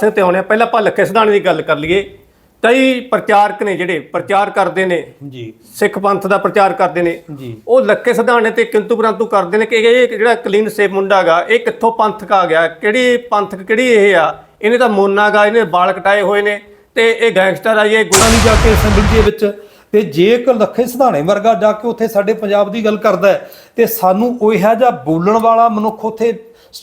ਸਿੰਘ ਤੇ ਆਉਣੇ ਆ। ਪਹਿਲਾਂ ਆਪਾਂ ਲੱਖੇ ਸਿਧਾਣੇ ਦੀ ਗੱਲ ਕਰ ਲਈਏ। ਕਈ ਪ੍ਰਚਾਰਕ ਨੇ ਜਿਹੜੇ ਪ੍ਰਚਾਰ ਕਰਦੇ ਨੇ ਜੀ। ਸਿੱਖ ਪੰਥ ਦਾ ਪ੍ਰਚਾਰ ਕਰਦੇ ਨੇ ਜੀ। ਉਹ ਲੱਖੇ ਸਿਧਾਣੇ ਤੇ ਕਿੰਤੂ ਪਰੰਤੂ ਕਰਦੇ ਨੇ ਕਿ ਇਹ ਜਿਹੜਾ ਕਲੀਨ ਸੇਪ ਮੁੰਡਾ ਗਾ ਇਹ ਕਿੱਥੋਂ ਪੰਥਕ ਆ ਗਿਆ ਕਿਹੜੀ ਪੰਥਕ ਕਿਹੜੀ ਇਹ ਆ? ਇਹਨੇ ਤਾਂ ਮੋਨਾ ਗਾ ਇਹਨੇ ਵਾਲ ਕਟਾਏ ਹੋਏ ਨੇ ਤੇ ਇਹ ਗੈਂਗਸਟਰ ਆ ਇਹ ਗੁਰਾਂ ਦੀ ਜਾ ਕੇ ਅਸੈਂਬਲੀ ਦੇ ਵਿੱਚ ਤੇ ਜੇ ਇੱਕ ਲੱਖੇ ਸਿਧਾਣੇ ਵਰਗਾ ਜਾ ਕੇ ਉੱਥੇ ਸਾਡੇ ਪੰਜਾਬ ਦੀ ਗੱਲ ਕਰਦਾ ਹੈ ਤੇ ਸਾਨੂੰ ਉਹ ਇਹੋ ਜਿਹਾ ਬੋਲਣ ਵਾਲਾ ਮਨੁੱਖ ਉੱਥੇ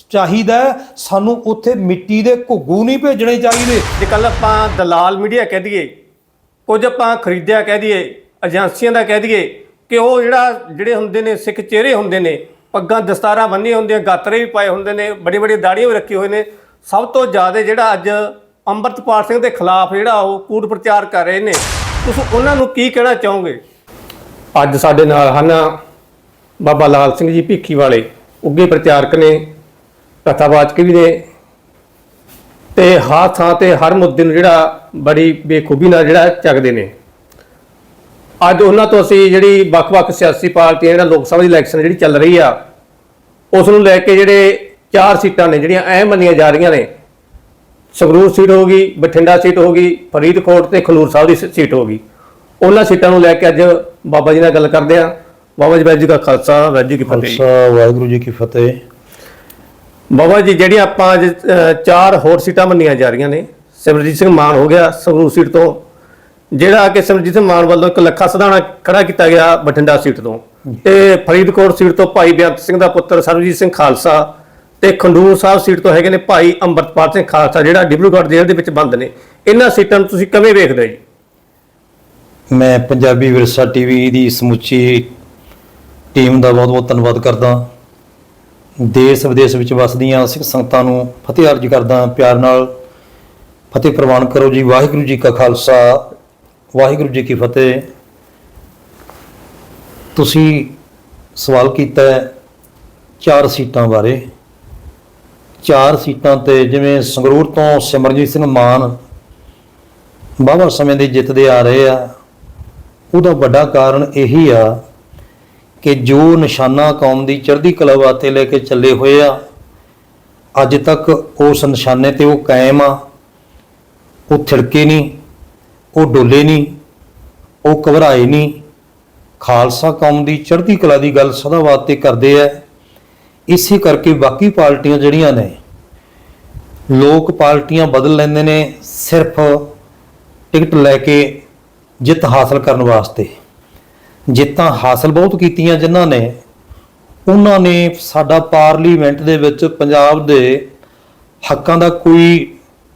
ਚਾਹੀਦਾ। ਸਾਨੂੰ ਉੱਥੇ ਮਿੱਟੀ ਦੇ ਘੁੱਗੂ ਨਹੀਂ ਭੇਜਣੇ ਚਾਹੀਦੇ ਜੇ ਕੱਲ ਆਪਾਂ ਦਲਾਲ ਮੀਡੀਆ ਕਹਿ ਦਈਏ ਕੁਝ ਆਪਾਂ ਖਰੀਦਿਆ ਕਹਿ ਦਈਏ ਏਜੰਸੀਆਂ ਦਾ ਕਹਿ ਦਈਏ ਕਿ ਉਹ ਜਿਹੜਾ ਜਿਹੜੇ ਹੁੰਦੇ ਨੇ ਸਿੱਖ ਚਿਹਰੇ ਹੁੰਦੇ ਨੇ ਪੱਗਾਂ ਦਸਤਾਰਾਂ ਬੰਨੀਆਂ ਹੁੰਦੀਆਂ ਗਾਤਰੇ ਵੀ ਪਾਏ ਹੁੰਦੇ ਨੇ ਬੜੀ ਬੜੀ ਦਾੜੀਆਂ ਵੀ ਰੱਖੀ ਹੋਏ ਨੇ ਸਭ ਤੋਂ ਜ਼ਿਆਦਾ ਜਿਹੜਾ ਅੱਜ ਅੰਮ੍ਰਿਤਪਾਲ ਸਿੰਘ ਦੇ ਖਿਲਾਫ ਜਿਹੜਾ ਉਹ ਕੂੜ ਪ੍ਰਚਾਰ ਕਰ ਰਹੇ ਨੇ ਤੁਸੀਂ ਉਹਨਾਂ ਨੂੰ ਕੀ ਕਹਿਣਾ ਚਾਹੋਗੇ ਅੱਜ ਸਾਡੇ ਨਾਲ ਹਨ ਬਾਬਾ ਲਾਲ ਸਿੰਘ ਜੀ ਭਿੱਖੀ ਵਾਲੇ ਉੱਗੇ ਪ੍ਰਚਾਰਕ ਨੇ ਕਥਾ ਵਾਚਕ ਵੀ ਨੇ। ਤੇ ਹਰ ਥਾਂ ਤੇ ਹਰ ਮੁੱਦੇ ਨੂੰ ਜਿਹੜਾ ਬੜੀ ਬੇਖੂਬੀ ਨਾਲ ਜਿਹੜਾ ਚੱਕਦੇ ਨੇ। ਅੱਜ ਉਹਨਾਂ ਤੋਂ ਅਸੀਂ ਜਿਹੜੀ ਵੱਖ-ਵੱਖ ਸਿਆਸੀ ਪਾਰਟੀਆਂ, ਜਿਹੜਾ ਲੋਕ ਸਭਾ ਦੀ ਇਲੈਕਸ਼ਨ ਜਿਹੜੀ ਚੱਲ ਰਹੀ ਆ, ਉਸ ਨੂੰ ਲੈ ਕੇ ਜਿਹੜੇ ਚਾਰ ਸੀਟਾਂ ਨੇ, ਜਿਹੜੀਆਂ ਅਹਿਮ ਮੰਨੀਆਂ ਜਾ ਰਹੀਆਂ ਨੇ। ਸੰਗਰੂਰ ਸੀਟ ਹੋ ਗਈ, ਬਠਿੰਡਾ ਸੀਟ ਹੋ ਗਈ, ਫਰੀਦਕੋਟ ਤੇ ਖਨੂਰ ਸਾਹਿਬ ਦੀ ਸ- ਸੀਟ ਹੋ ਗਈ। ਉਹਨਾਂ ਸੀਟਾਂ ਨੂੰ ਲੈ ਕੇ ਅੱਜ ਬਾਬਾ ਜੀ ਨਾਲ ਗੱਲ ਕਰਦੇ ਆ। ਬਾਬਾ ਜੀ, ਵਾਹਿਗੁਰੂ ਜੀ ਕਾ ਖਾਲਸਾ, ਵਾਹਿਗੁਰੂ ਜੀ ਕੀ ਫਤਿਹ। ਵਾਹਿਗੁਰੂ ਜੀ ਕੀ ਫਤਿਹ। ਬਾਬਾ ਜੀ ਜਿਹੜੀਆਂ ਆਪਾਂ ਅੱਜ ਚਾਰ ਹੋਰ ਸੀਟਾਂ ਮੰਨੀਆਂ ਜਾ ਰਹੀਆਂ ਨੇ ਸਿਮਰਜੀਤ ਸਿੰਘ ਮਾਨ ਹੋ ਗਿਆ ਸੰਗਰੂਰ ਸੀਟ ਤੋਂ, ਜਿਹੜਾ ਕਿ ਸਿਮਰਜੀਤ ਸਿੰਘ ਮਾਨ ਵੱਲੋਂ ਇੱਕ ਲੱਖਾ ਸਧਾਣਾ ਖੜਾ ਕੀਤਾ ਗਿਆ ਬਠਿੰਡਾ ਸੀਟ ਤੋਂ। ਤੇ ਫਰੀਦਕੋਟ ਸੀਟ ਤੋਂ ਭਾਈ ਬੇਅੰਤ ਸਿੰਘ ਦਾ ਪੁੱਤਰ ਸਰਬਜੀਤ ਸਿੰਘ ਖਾਲਸਾ ਤੇ ਖੰਡੂਰ ਸਾਹਿਬ ਸੀਟ ਤੋਂ ਹੈਗੇ ਨੇ ਭਾਈ ਅੰਮ੍ਰਿਤਪਾਲ ਸਿੰਘ ਖਾਲਸਾ, ਜਿਹੜਾ ਡਿਬਰੂਗੜ੍ਹ ਜੇਲ੍ਹ ਦੇ ਵਿੱਚ ਬੰਦ ਨੇ। ਇਹਨਾਂ ਸੀਟਾਂ ਨੂੰ ਤੁਸੀਂ ਕਿਵੇਂ ਵੇਖਦੇ ਹੋ ਜੀ? ਮੈਂ ਪੰਜਾਬੀ ਵਿਰਸਾ ਟੀਵੀ ਦੀ ਸਮੁੱਚੀ ਟੀਮ ਦਾ ਬਹੁਤ-ਬਹੁਤ ਧੰਨਵਾਦ ਕਰਦਾ। ਦੇਸ਼ ਵਿਦੇਸ਼ ਵਿੱਚ ਵਸਦੀਆਂ ਸਿੱਖ ਸੰਗਤਾਂ ਨੂੰ ਫਤਿਹ ਅਰਜ ਕਰਦਾ ਪਿਆਰ ਨਾਲ ਫਤਿਹ ਪ੍ਰਵਾਨ ਕਰੋ ਜੀ। ਵਾਹਿਗੁਰੂ ਜੀ ਕਾ ਖਾਲਸਾ, ਵਾਹਿਗੁਰੂ ਜੀ ਕੀ ਫਤਿਹ। ਤੁਸੀਂ ਸਵਾਲ ਕੀਤਾ ਚਾਰ ਸੀਟਾਂ ਬਾਰੇ। ਚਾਰ ਸੀਟਾਂ ਤੇ ਜਿਵੇਂ ਸੰਗਰੂਰ ਤੋਂ ਸਿਮਰਜੀਤ ਸਿੰਘ ਮਾਨ ਬਾਬਾ ਸਮੇਂ ਦੇ ਜਿੱਤਦੇ ਆ ਰਹੇ ਆ, ਉਹਦਾ ਵੱਡਾ ਕਾਰਨ ਇਹੀ ਆ ਕਿ ਜੋ ਨਿਸ਼ਾਨਾ ਕੌਮ ਦੀ ਚੜ੍ਹਦੀ ਕਲਾ ਵਾਸਤੇ ਲੈ ਕੇ ਚੱਲੇ ਹੋਏ ਆ, ਅੱਜ ਤੱਕ ਉਸ ਨਿਸ਼ਾਨੇ ਤੇ ਉਹ ਕਾਇਮ ਆ। ਉਹ ਥਿੜਕੇ ਨਹੀਂ, ਉਹ ਡੋਲੇ ਨਹੀਂ, ਉਹ ਘਬਰਾਏ ਨਹੀਂ। ਖਾਲਸਾ ਕੌਮ ਦੀ ਚੜ੍ਹਦੀ ਕਲਾ ਦੀ ਗੱਲ ਸਦਾ ਵਾਸਤੇ ਕਰਦੇ ਆ। ਇਸੇ ਕਰਕੇ ਬਾਕੀ ਪਾਰਟੀਆਂ ਜਿਹੜੀਆਂ ਨੇ, ਲੋਕ ਪਾਰਟੀਆਂ ਬਦਲ ਲੈਂਦੇ ਨੇ ਸਿਰਫ ਟਿਕਟ ਲੈ ਕੇ ਜਿੱਤ ਹਾਸਲ ਕਰਨ ਵਾਸਤੇ। ਜਿੱਤਾਂ ਹਾਸਲ ਬਹੁਤ ਕੀਤੀਆਂ ਜਿਨ੍ਹਾਂ ਨੇ, ਉਹਨਾਂ ਨੇ ਸਾਡਾ ਪਾਰਲੀਮੈਂਟ ਦੇ ਵਿੱਚ ਪੰਜਾਬ ਦੇ ਹੱਕਾਂ ਦਾ ਕੋਈ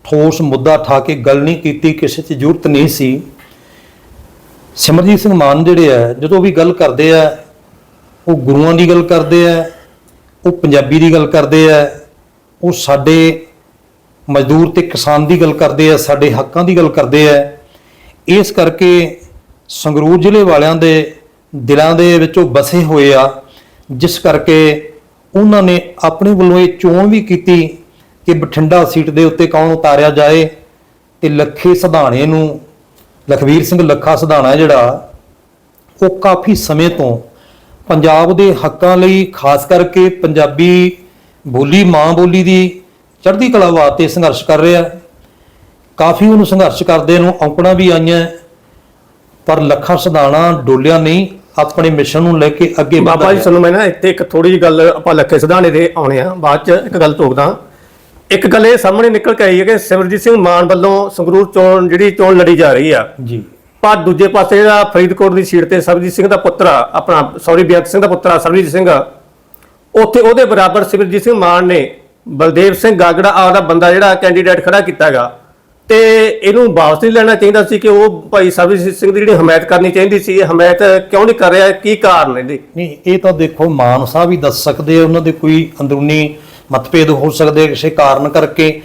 ਠੋਸ ਮੁੱਦਾ ਠਾ ਕੇ ਗੱਲ ਨਹੀਂ ਕੀਤੀ, ਕਿਸੇ 'ਚ ਜ਼ਰੂਰਤ ਨਹੀਂ ਸੀ। ਸਿਮਰਜੀਤ ਸਿੰਘ ਮਾਨ ਜਿਹੜੇ ਆ, ਜਦੋਂ ਵੀ ਗੱਲ ਕਰਦੇ ਆ, ਉਹ ਗੁਰੂਆਂ ਦੀ ਗੱਲ ਕਰਦੇ ਆ, ਉਹ ਪੰਜਾਬੀ ਦੀ ਗੱਲ ਕਰਦੇ ਆ, ਉਹ ਸਾਡੇ ਮਜ਼ਦੂਰ ਤੇ ਕਿਸਾਨ ਦੀ ਗੱਲ ਕਰਦੇ ਆ, ਸਾਡੇ ਹੱਕਾਂ ਦੀ ਗੱਲ ਕਰਦੇ ਆ, ਇਸ ਕਰਕੇ ਸੰਗਰੂਰ ਜ਼ਿਲ੍ਹੇ ਵਾਲਿਆਂ ਦੇ ਦਿਲਾਂ ਦੇ ਵਿੱਚ ਉਹ ਵਸੇ ਹੋਏ ਆ, ਜਿਸ ਕਰਕੇ ਉਹਨਾਂ ਨੇ ਆਪਣੇ ਵੱਲੋਂ ਇਹ ਚੋਣ ਵੀ ਕੀਤੀ ਕਿ ਬਠਿੰਡਾ ਸੀਟ ਦੇ ਉੱਤੇ ਕੌਣ ਉਤਾਰਿਆ ਜਾਏ ਤੇ ਲੱਖੇ ਸਧਾਣੇ ਨੂੰ, ਲਖਵੀਰ ਸਿੰਘ ਲੱਖਾ ਸਧਾਣਾ ਜਿਹੜਾ, ਉਹ ਕਾਫੀ ਸਮੇਂ ਤੋਂ ਪੰਜਾਬ ਦੇ ਹੱਕਾਂ ਲਈ, ਖਾਸ ਕਰਕੇ ਪੰਜਾਬੀ ਬੋਲੀ, ਮਾਂ ਬੋਲੀ ਦੀ ਚੜ੍ਹਦੀ ਕਲਾ ਵਾਸਤੇ ਸੰਘਰਸ਼ ਕਰ ਰਿਹਾ। ਕਾਫੀ ਉਹਨੂੰ ਸੰਘਰਸ਼ ਕਰਦੇ ਨੂੰ ਔਂਕੜਾਂ ਵੀ ਆਈਆਂ। ਪਰ ਲੱਖਾ ਸਿਧਾਣਾ ਡੋਲਿਆ ਨਹੀਂ ਆਪਣੇ ਮਿਸ਼ਨ ਨੂੰ ਲੈ ਕੇ ਅੱਗੇ ਵਧਦਾ ਬਾਬਾ ਜੀ। ਸਾਨੂੰ ਮੈਂ ਨਾ ਇੱਥੇ ਇੱਕ ਥੋੜੀ ਜਿਹੀ ਗੱਲ ਆਪਾਂ ਲੱਖੇ ਸਿਧਾਣੇ ਦੇ ਆਉਣੇ ਆ ਬਾਅਦ ਚ ਇੱਕ ਗੱਲ ਟੋਕਦਾ ਇੱਕ ਗੱਲ ਇਹ ਸਾਹਮਣੇ ਨਿਕਲ ਕੇ ਆਈ ਹੈ ਕਿ ਸਿਮਰਜੀਤ ਸਿੰਘ ਮਾਨ ਵੱਲੋਂ ਸੰਗਰੂਰ ਚੋਣ ਜਿਹੜੀ ਚੋਣ ਲੜੀ ਜਾ ਰਹੀ ਆ ਜੀ। ਪਰ ਦੂਜੇ ਪਾਸੇ ਜਿਹੜਾ ਫਰੀਦਕੋਟ ਦੀ ਸੀਟ ਤੇ ਸਰਬਜੀਤ ਸਿੰਘ ਦਾ ਪੁੱਤਰ ਆ ਆਪਣਾ ਸੌਰੀ ਬੇਅੰਤ ਸਿੰਘ ਦਾ ਪੁੱਤਰ ਆ ਸਰਬਜੀਤ ਸਿੰਘ ਉੱਥੇ ਉਹਦੇ ਬਰਾਬਰ ਸਿਮਰਜੀਤ ਸਿੰਘ ਮਾਨ ਨੇ ਬਲਦੇਵ ਸਿੰਘ ਗਾਗੜਾ ਆਪਦਾ ਬੰਦਾ ਜਿਹੜਾ ਕੈਂਡੀਡੇਟ ਖੜਾ ਕੀਤਾਗਾ ਤੇ ਇਹਨੂੰ ਵਾਪਸ ਨਹੀਂ ਲੈਣਾ ਚਾਹੀਦਾ ਸੀ ਕਿ ਉਹ ਭਾਈ ਸਰਬਜੀਤ ਸਿੰਘ ਦੀ ਜਿਹੜੀ ਹਮਾਇਤ ਕਰਨੀ ਚਾਹੀਦੀ ਸੀ, ਇਹ ਹਮਾਇਤ ਕਿਉਂ ਨਹੀਂ ਕਰ ਰਿਹਾ, ਕੀ ਕਾਰਨ ਇਹਦੇ? ਨਹੀਂ, ਇਹ ਤਾਂ ਦੇਖੋ, ਮਾਨ ਸਾਹਿਬ ਹੀ ਦੱਸ ਸਕਦੇ ਉਹਨਾਂ ਦੇ ਕੋਈ ਅੰਦਰੂਨੀ ਮਤਭੇਦ ਹੋ ਸਕਦੇ ਕਿਸੇ ਕਾਰਨ ਕਰਕੇ।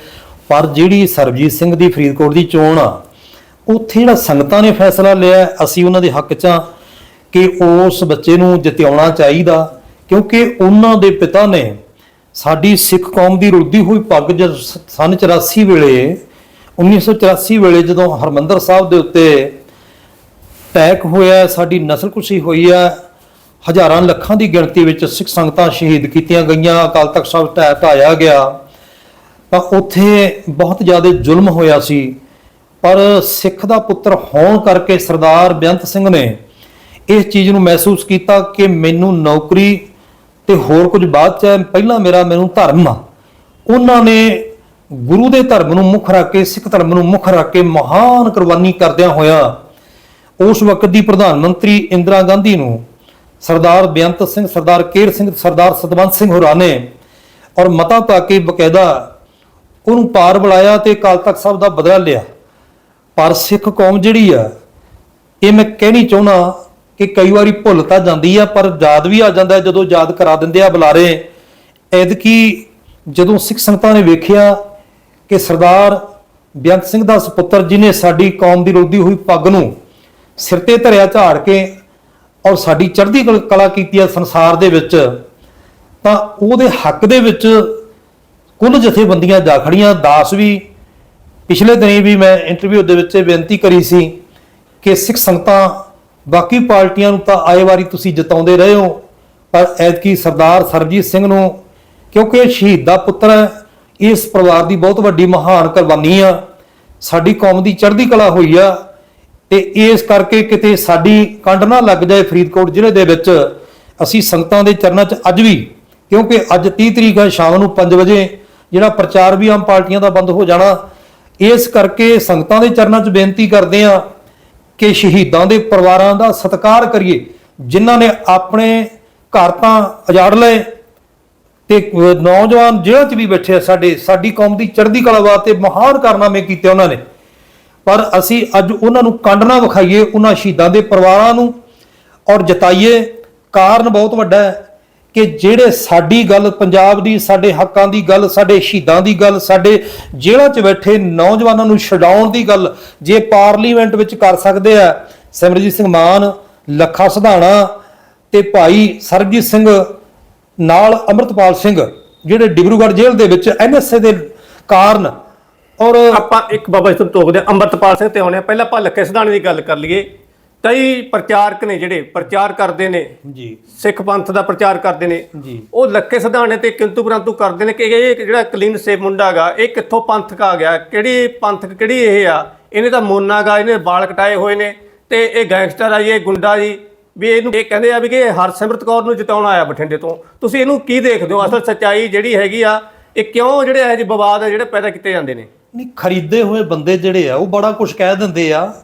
ਪਰ ਜਿਹੜੀ ਸਰਬਜੀਤ ਸਿੰਘ ਦੀ ਫਰੀਦਕੋਟ ਦੀ ਚੋਣ ਆ, ਉੱਥੇ ਜਿਹੜਾ ਸੰਗਤਾਂ ਨੇ ਫੈਸਲਾ ਲਿਆ, ਅਸੀਂ ਉਹਨਾਂ ਦੇ ਹੱਕ 'ਚ ਆ ਕਿ ਉਸ ਬੱਚੇ ਨੂੰ ਜਿਤਾਉਣਾ ਚਾਹੀਦਾ, ਕਿਉਂਕਿ ਉਹਨਾਂ ਦੇ ਪਿਤਾ ਨੇ ਸਾਡੀ ਸਿੱਖ ਕੌਮ ਦੀ ਰੁਲਦੀ ਹੋਈ ਪੱਗ ਜਦ ਸ- ਸੰਨ 84 ਵੇਲੇ 1984 ਵੇਲੇ ਜਦੋਂ ਹਰਮੰਦਰ ਸਾਹਿਬ ਦੇ ਉੱਤੇ ਅਟੈਕ ਹੋਇਆ, ਸਾਡੀ ਨਸਲਕੁਸ਼ੀ ਹੋਈ ਆ ਹਜ਼ਾਰਾਂ ਲੱਖਾਂ ਦੀ ਗਿਣਤੀ ਵਿੱਚ ਸਿੱਖ ਸੰਗਤਾਂ ਸ਼ਹੀਦ ਕੀਤੀਆਂ ਗਈਆਂ, ਅਕਾਲ ਤਖਤ ਸਾਹਿਬ ਢਾਹ ਢਾਇਆ ਗਿਆ। ਤਾਂ ਉੱਥੇ ਬਹੁਤ ਜ਼ਿਆਦਾ ਜ਼ੁਲਮ ਹੋਇਆ ਸੀ। ਪਰ ਸਿੱਖ ਦਾ ਪੁੱਤਰ ਹੋਣ ਕਰਕੇ ਸਰਦਾਰ ਬੇਅੰਤ ਸਿੰਘ ਨੇ ਇਸ ਚੀਜ਼ ਨੂੰ ਮਹਿਸੂਸ ਕੀਤਾ ਕਿ ਮੈਨੂੰ ਨੌਕਰੀ ਤੇ ਹੋਰ ਕੁਝ ਬਾਅਦ ਚ ਪਹਿਲਾਂ ਮੇਰਾ ਮੈਨੂੰ ਧਰਮ ਆ। ਉਹਨਾਂ ਨੇ ਗੁਰੂ ਦੇ ਧਰਮ ਨੂੰ ਮੁੱਖ ਰੱਖ ਕੇ, ਸਿੱਖ ਧਰਮ ਨੂੰ ਮੁੱਖ ਰੱਖ ਕੇ ਮਹਾਨ ਕੁਰਬਾਨੀ ਕਰਦਿਆਂ ਹੋਇਆ ਉਸ ਵਕਤ ਦੀ ਪ੍ਰਧਾਨ ਮੰਤਰੀ ਇੰਦਰਾ ਗਾਂਧੀ ਨੂੰ ਸਰਦਾਰ ਬੇਅੰਤ ਸਿੰਘ, ਸਰਦਾਰ ਕੇਰ ਸਿੰਘ, ਸਰਦਾਰ ਸਤਵੰਤ ਸਿੰਘ ਹੋਰਾਂ ਨੇ ਔਰ ਮਤਾ ਪਾ ਕੇ ਬਕਾਇਦਾ ਉਹਨੂੰ ਪਾਰ ਬੁਲਾਇਆ ਤੇ ਅਕਾਲ ਤਖਤ ਸਾਹਿਬ ਦਾ ਬਦਲਾ ਲਿਆ। ਪਰ ਸਿੱਖ ਕੌਮ ਜਿਹੜੀ ਆ, ਇਹ ਮੈਂ ਕਹਿਣੀ ਚਾਹੁੰਦਾ ਕਿ ਕਈ ਵਾਰੀ ਭੁੱਲ ਤਾਂ ਜਾਂਦੀ ਆ, ਪਰ ਯਾਦ ਵੀ ਆ ਜਾਂਦਾ ਜਦੋਂ ਯਾਦ ਕਰਾ ਦਿੰਦੇ ਆ ਬੁਲਾਰੇ। ਐਦਕੀ ਜਦੋਂ ਸਿੱਖ ਸੰਗਤਾਂ ਨੇ ਵੇਖਿਆ ਕਿ ਸਰਦਾਰ ਬੇਅੰਤ ਸਿੰਘ ਦਾ ਸੁਪੁੱਤਰ ਜਿਨੇ ਸਾਡੀ ਕੌਮ ਦੀ ਰੋਦੀ ਹੋਈ ਪੱਗ ਨੂੰ ਸਿਰ ਤੇ ਧਰਿਆ ਝਾੜ ਕੇ ਔਰ ਸਾਡੀ ਚੜ੍ਹਦੀ ਕਲ- ਕਲਾ ਕੀਤੀ ਹੈ ਸੰਸਾਰ ਦੇ ਵਿੱਚ, ਤਾਂ ਉਹਦੇ ਹੱਕ ਦੇ ਵਿੱਚ ਕੁੱਲ ਜਥੇਬੰਦੀਆਂ ਜਾ ਖੜੀਆਂ। ਦਾਸ ਵੀ ਪਿਛਲੇ ਦਿਨੀ ਵੀ ਮੈਂ ਇੰਟਰਵਿਊ ਦੇ ਵਿੱਚ ਇਹ ਬੇਨਤੀ ਕਰੀ ਸੀ ਕਿ ਸਿੱਖ ਸੰਗਤਾਂ ਬਾਕੀ ਪਾਰਟੀਆਂ ਨੂੰ ਤਾਂ ਆਏ ਵਾਰੀ ਤੁਸੀਂ ਜਿਤਾਉਂਦੇ ਰਹੇ ਹੋ, ਪਰ ਐਤਕੀ ਸਰਦਾਰ ਸਰਬਜੀਤ ਸਿੰਘ ਨੂੰ, ਕਿਉਂਕਿ ਸ਼ਹੀਦ ਦਾ ਪੁੱਤਰ ਹੈ ਇਸ ਪਰਿਵਾਰ ਦੀ ਬਹੁਤ ਵੱਡੀ ਮਹਾਨ ਕੁਰਬਾਨੀ ਆ। ਸਾਡੀ ਕੌਮ ਦੀ ਚੜ੍ਹਦੀ ਕਲਾ ਹੋਈ ਆ ਤੇ ਇਸ ਕਰਕੇ ਕਿਤੇ ਸਾਡੀ ਕੰਡ ਨਾ ਲੱਗ ਜਾਏ ਫਰੀਦਕੋਟ ਜ਼ਿਲ੍ਹੇ ਦੇ ਵਿੱਚ। ਅਸੀਂ ਸੰਗਤਾਂ ਦੇ ਚਰਨਾਂ 'ਚ ਅੱਜ ਵੀ, ਕਿਉਂਕਿ ਅੱਜ 30 ਤਰੀਕ ਹੈ ਸ਼ਾਮ ਨੂੰ 5 ਵਜੇ ਜਿਹੜਾ ਪ੍ਰਚਾਰ ਵੀ ਆਮ ਪਾਰਟੀਆਂ ਦਾ ਬੰਦ ਹੋ ਜਾਣਾ। ਇਸ ਕਰਕੇ ਸੰਗਤਾਂ ਦੇ ਚਰਨਾਂ 'ਚ ਬੇਨਤੀ ਕਰਦੇ ਆ ਕਿ ਸ਼ਹੀਦਾਂ ਦੇ ਪਰਿਵਾਰਾਂ ਦਾ ਸਤਿਕਾਰ ਕਰੀਏ। ਜਿਨ੍ਹਾਂ ਨੇ ਆਪਣੇ ਘਰ ਤਾਂ ਉਜਾੜ ਲਏ ਤੇ ਨੌਜਵਾਨ ਜੇਲ੍ਹ 'ਚ ਵੀ ਬੈਠੇ ਆ ਸਾਡੇ, ਸਾਡੀ ਕੌਮ ਦੀ ਚੜ੍ਹਦੀ ਕਲਾ ਵਾਸਤੇ ਮਹਾਨ ਕਾਰਨਾਮੇ ਕੀਤੇ ਉਹਨਾਂ ਨੇ। ਪਰ ਅਸੀਂ ਅੱਜ ਉਹਨਾਂ ਨੂੰ ਕੰਡ ਵਿਖਾਈਏ, ਉਹਨਾਂ ਸ਼ਹੀਦਾਂ ਦੇ ਪਰਿਵਾਰਾਂ ਨੂੰ ਔਰ ਜਤਾਈਏ। ਕਾਰਨ ਬਹੁਤ ਵੱਡਾ ਹੈ ਕਿ ਜਿਹੜੇ ਸਾਡੀ ਗੱਲ, ਪੰਜਾਬ ਦੀ, ਸਾਡੇ ਹੱਕਾਂ ਦੀ ਗੱਲ, ਸਾਡੇ ਸ਼ਹੀਦਾਂ ਦੀ ਗੱਲ, ਸਾਡੇ ਜੇਲ੍ਹਾਂ 'ਚ ਬੈਠੇ ਨੌਜਵਾਨਾਂ ਨੂੰ ਛਡਾਉਣ ਦੀ ਗੱਲ ਜੇ ਪਾਰਲੀਮੈਂਟ ਵਿੱਚ ਕਰ ਸਕਦੇ ਆ ਸਿਮਰਜੀਤ ਸਿੰਘ ਮਾਨ, ਲੱਖਾ ਸਿਧਾਣਾ ਤੇ ਭਾਈ ਸਰਬਜੀਤ ਸਿੰਘ ਨਾਲ ਅਮਰਤਪਾਲ ਸਿੰਘ ਜਿਹੜੇ ਡਿਬਰੂਗੜ੍ਹ ਜੇਲ੍ਹ ਦੇ ਵਿੱਚ ਐਨਐਸਏ ਦੇ ਕਾਰਨ ਔਰ ਆਪਾਂ ਇੱਕ ਬਾਬਾ ਜੀ ਤੋਂ ਟੋਕਦੇ ਹਾਂ, ਅੰਮ੍ਰਿਤਪਾਲ ਸਿੰਘ ਤੇ ਆਉਣੇ ਆ ਪਹਿਲਾਂ ਆਪਾਂ ਲੱਖੇ ਸਿਧਾਣੇ ਦੀ ਗੱਲ ਕਰ ਲਈਏ। ਕਈ ਪ੍ਰਚਾਰਕ ਨੇ ਜਿਹੜੇ ਪ੍ਰਚਾਰ ਕਰਦੇ ਨੇ ਜੀ। ਸਿੱਖ ਪੰਥ ਦਾ ਪ੍ਰਚਾਰ ਕਰਦੇ ਨੇ। ਜੀ। ਉਹ ਲੱਖੇ ਸਿਧਾਣੇ ਤੇ ਕਿੰਤੂ ਪਰੰਤੂ ਕਰਦੇ ਨੇ ਕਿ ਇਹ ਜਿਹੜਾ ਕਲੀਨ ਸੇਫ ਮੁੰਡਾ ਗਾ ਇਹ ਕਿੱਥੋਂ ਪੰਥਕ ਆ ਗਿਆ? ਕਿਹੜੀ ਪੰਥਕ ਕਿਹੜੀ ਇਹ ਆ? ਇਹਨੇ ਤਾਂ ਮੋਨਾ ਗਾ ਇਹਨੇ ਵਾਲ ਕਟਾਏ ਹੋਏ ਨੇ। ਤੇ ਇਹ ਗੈਂਗਸਟਰ ਆ ਜੀ ਇਹ ਗੁੰਡਾ ਜੀ। ਵੀ ਇਹਨੂੰ ਇਹ ਕਹਿੰਦੇ ਆ ਵੀ ਕਿ ਇਹ ਹਰਸਿਮਰਤ ਕੌਰ ਨੂੰ ਜਿਤਾਉਣ ਆਇਆ ਬਠਿੰਡੇ ਤੋਂ। ਤੁਸੀਂ ਇਹਨੂੰ ਕੀ ਦੇਖਦੇ ਹੋ? ਅਸਲ ਸੱਚਾਈ ਜਿਹੜੀ ਹੈਗੀ ਆ, ਇਹ ਕਿਉਂ ਜਿਹੜੇ ਇਹ ਜਿਹੇ ਵਿਵਾਦ ਆ ਜਿਹੜੇ ਪੈਦਾ ਕੀਤੇ ਜਾਂਦੇ ਨੇ? ਨਹੀਂ, ਖਰੀਦੇ ਹੋਏ ਬੰਦੇ ਜਿਹੜੇ ਆ, ਉਹ ਬੜਾ ਕੁਝ ਕਹਿ ਦਿੰਦੇ ਆ।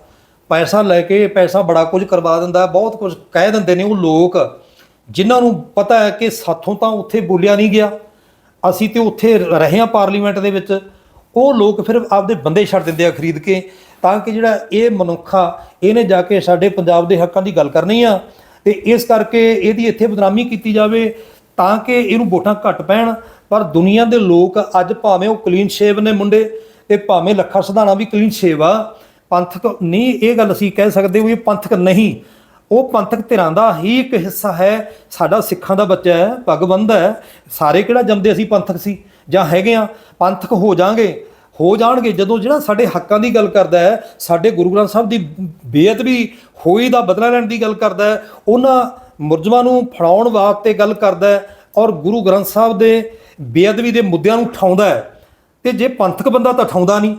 ਪੈਸਾ ਲੈ ਕੇ ਪੈਸਾ ਬੜਾ ਕੁਝ ਕਰਵਾ ਦਿੰਦਾ, ਬਹੁਤ ਕੁਝ ਕਹਿ ਦਿੰਦੇ ਨੇ ਉਹ ਲੋਕ। ਜਿਨ੍ਹਾਂ ਨੂੰ ਪਤਾ ਹੈ ਕਿ ਸਾਥੋਂ ਤਾਂ ਉੱਥੇ ਬੋਲਿਆ ਨਹੀਂ ਗਿਆ। ਅਸੀਂ ਤੇ ਉੱਥੇ ਰਹੇ ਹਾਂ ਪਾਰਲੀਮੈਂਟ ਦੇ ਵਿੱਚ। ਉਹ ਲੋਕ ਫਿਰ ਆਪਦੇ ਬੰਦੇ ਛੱਡ ਦਿੰਦੇ ਆ ਖਰੀਦ ਕੇ। ਤਾਂ ਕਿ ਜਿਹੜਾ ਇਹ ਮਨੁੱਖਾ, ਇਹਨੇ ਜਾ ਕੇ ਸਾਡੇ ਪੰਜਾਬ ਦੇ ਹੱਕਾਂ ਦੀ ਗੱਲ ਕਰਨੀ ਆ ਤੇ ਇਸ ਕਰਕੇ ਇਹਦੀ ਇੱਥੇ ਬਦਨਾਮੀ ਕੀਤੀ ਜਾਵੇ ਤਾਂ ਕਿ ਇਹਨੂੰ ਵੋਟਾਂ ਘੱਟ ਪੈਣ। ਪਰ ਦੁਨੀਆ ਦੇ ਲੋਕ ਅੱਜ ਭਾਵੇਂ ਉਹ ਕਲੀਨ ਸ਼ੇਵ ਨੇ ਮੁੰਡੇ ਤੇ ਭਾਵੇਂ ਲੱਖਾ ਸਿਧਾਣਾ ਵੀ ਕਲੀਨ ਸ਼ੇਵ ਆ, ਪੰਥਕ ਨਹੀਂ ਇਹ ਗੱਲ ਅਸੀਂ ਕਹਿ ਸਕਦੇ ਵੀ ਪੰਥਕ ਨਹੀਂ। ਉਹ ਪੰਥਕ ਧਿਰਾਂ ਦਾ ਹੀ ਇੱਕ ਹਿੱਸਾ ਹੈ, ਸਾਡਾ ਸਿੱਖਾਂ ਦਾ ਬੱਚਾ ਹੈ ਭਗਵੰਦ ਹੈ। ਸਾਰੇ ਕਿਹੜਾ ਜੰਮਦੇ ਅਸੀਂ ਪੰਥਕ ਸੀ ਜਾਂ ਹੈਗੇ ਆ? ਪੰਥਕ ਹੋ ਜਾਾਂਗੇ। ਹੋ ਜਾਣਗੇ। ਜਦੋਂ ਜਿਹੜਾ ਸਾਡੇ ਹੱਕਾਂ ਦੀ ਗੱਲ ਕਰਦਾ ਹੈ, ਸਾਡੇ ਗੁਰੂ ਗ੍ਰੰਥ ਸਾਹਿਬ ਦੀ ਬੇਅਦਬੀ ਹੋਈ ਦਾ ਬਦਲਾ ਲੈਣ ਦੀ ਗੱਲ ਕਰਦਾ ਹੈ, ਉਹਨਾਂ ਮੁਰਜਮਾਂ ਨੂੰ ਫੜਾਉਣ ਵਾਸਤੇ ਗੱਲ ਕਰਦਾ ਹੈ ਔਰ ਗੁਰੂ ਗ੍ਰੰਥ ਸਾਹਿਬ ਦੇ ਬੇਅਦਬੀ ਦੇ ਮੁੱਦਿਆਂ ਨੂੰ ਉਠਾਉਂਦਾ ਹੈ। ਤੇ ਜੇ ਪੰਥਕ ਬੰਦਾ ਤਾਂ ਉਠਾਉਂਦਾ ਨਹੀਂ।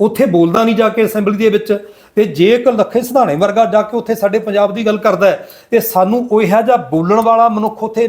ਉੱਥੇ ਬੋਲਦਾ ਨਹੀਂ ਜਾ ਕੇ ਅਸੈਂਬਲੀ ਦੇ ਵਿੱਚ। ਤੇ ਜੇ ਇੱਕ ਲੱਖੇ ਸਿਧਾਣੇ ਵਰਗਾ ਜਾ ਕੇ ਉੱਥੇ ਸਾਡੇ ਪੰਜਾਬ ਦੀ ਗੱਲ ਕਰਦਾ ਹੈ, ਤੇ ਸਾਨੂੰ ਉਹ ਇਹੋ ਜਿਹਾ ਬੋਲਣ ਵਾਲਾ ਮਨੁੱਖ ਉੱਥੇ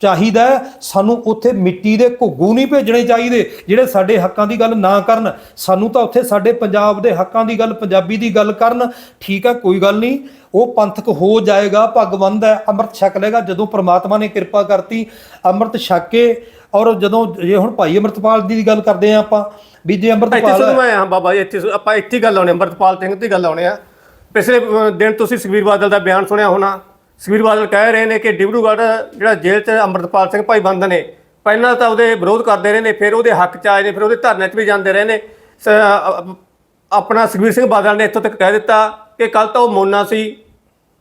ਚਾਹੀਦਾ ਸਾਨੂੰ ਉੱਥੇ ਮਿੱਟੀ ਦੇ ਘੁੱਗੂ ਨਹੀਂ ਭੇਜਣੇ ਚਾਹੀਦੇ, ਜਿਹੜੇ ਸਾਡੇ ਹੱਕਾਂ ਦੀ ਗੱਲ ਨਾ ਕਰਨ। ਸਾਨੂੰ ਤਾਂ ਉੱਥੇ ਸਾਡੇ ਪੰਜਾਬ ਦੇ ਹੱਕਾਂ ਦੀ ਗੱਲ, ਪੰਜਾਬੀ ਦੀ ਗੱਲ ਕਰਨ। ਠੀਕ ਹੈ, ਕੋਈ ਗੱਲ ਨਹੀਂ। ਉਹ ਪੰਥਕ ਹੋ ਜਾਏਗਾ ਭਗਵੰਦ ਹੈ, ਅੰਮ੍ਰਿਤ ਛਕ ਲੇਗਾ ਜਦੋਂ ਪ੍ਰਮਾਤਮਾ ਨੇ ਕਿਰਪਾ ਕਰਤੀ, ਅੰਮ੍ਰਿਤ ਛਕ ਕੇ, ਔਰ ਜਦੋਂ ਜੇ ਹੁਣ ਭਾਈ ਅੰਮ੍ਰਿਤਪਾਲ ਦੀ ਗੱਲ ਕਰਦੇ ਆ ਆਪਾਂ ਵੀ ਜੇ ਇੱਥੇ ਅੰਮ੍ਰਿਤਪਾਲ ਸੁਣੋ ਮੈਂ ਹਾਂ ਬਾਬਾ ਜੀ ਇੱਥੇ ਸੁ- ਆਪਾਂ ਇੱਥੇ ਹੀ ਗੱਲ ਆਉਣੇ ਅੰਮ੍ਰਿਤਪਾਲ ਸਿੰਘ ਦੀ ਗੱਲ ਆਉਣੇ ਆ। ਪਿਛਲੇ ਦਿਨ ਤੁਸੀਂ ਸੁਖਬੀਰ ਬਾਦਲ ਦਾ ਬਿਆਨ ਸੁਣਿਆ ਹੋਣਾ। ਸੁਖਬੀਰ ਬਾਦਲ ਕਹਿ ਰਹੇ ਨੇ ਕਿ ਡਿਬਰੂਗੜ੍ਹ ਜਿਹੜਾ ਜੇਲ੍ਹ 'ਚ ਅੰਮ੍ਰਿਤਪਾਲ ਸਿੰਘ ਭਾਈ ਬੰਦ ਨੇ ਪਹਿਲਾਂ ਤਾਂ ਉਹਦੇ ਵਿਰੋਧ ਕਰਦੇ ਰਹੇ ਨੇ ਫਿਰ ਉਹਦੇ ਹੱਕ 'ਚ ਆਏ ਨੇ ਫਿਰ ਉਹਦੇ ਧਰਨੇ 'ਚ ਵੀ ਜਾਂਦੇ ਰਹੇ ਨੇ। ਸ- ਅ- ਆਪਣਾ ਸੁਖਬੀਰ ਸਿੰਘ ਬਾਦਲ ਨੇ ਇੱਥੋਂ ਤੱਕ ਕਹਿ ਦਿੱਤਾ ਕਿ ਕੱਲ ਤਾਂ ਉਹ ਮੋਨਾ ਸੀ